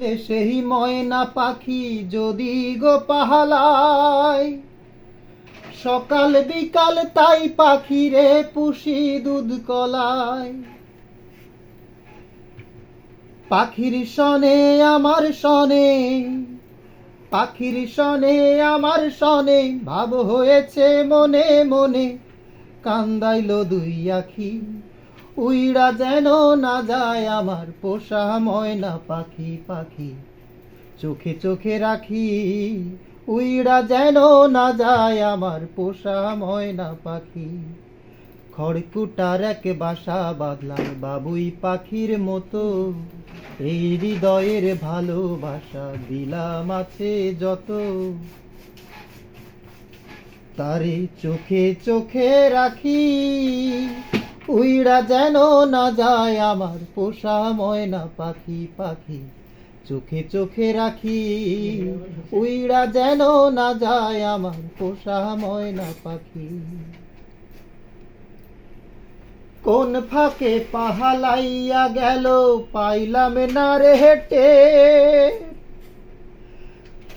সেই ময়না পাখি যদি গো পাহালায়। সকাল বিকাল তাই পাখিরে পুষি দুধ কলায়। পাখির সনে আমার সনে পাখির সনে আমার সনে ভাব হয়েছে মনে মনে, কান্দাইলো দুই আখি। উইড়া যেন না যায় আমার পোষা ময়না পাখি পাখি। চোখে চোখে রাখি, উইড়া যেন না যায় আমার পোষা ময়না পাখি। খড়কুটার এক বাসা বাঁধলাম বাবুই পাখির মতো। এই হৃদয়ের ভালোবাসা দিলাম আছে যত। তারে চোখে চোখে রাখি উইড়া যেন না যায় আমার পোষা ময়না পাখি পাখি। চোখে চোখে রাখি, উইড়া যেন না যায় আমার পোষা ময়না পাখি। কোন ফাঁকে পাহালাইয়া গেল, পাইলাম না রে হেটে।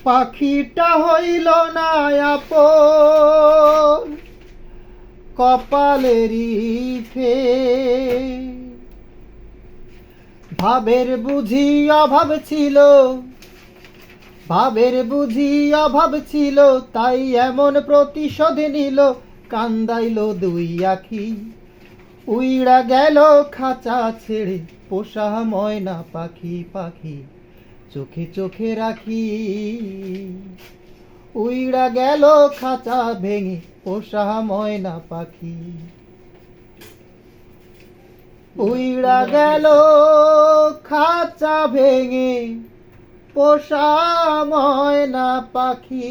পাখিটা হইল না আপন কপালেরই ফে। ভাবের বুঝি অভাব ছিল, ভাবের বুঝি অভাব ছিল, তাই এমন প্রতিশোধ নিল, কান্দাইল দুই আখি। উইড়া গেল খাঁচা ছেড়ে, পোষা ময়না পাখি পাখি চোখে চোখে রাখি। উইড়া গেল খাঁচা ভেঙে পোষা ময়না পাখি। উইড়া গেল খাঁচা ভেঙে পোষা ময়না পাখি।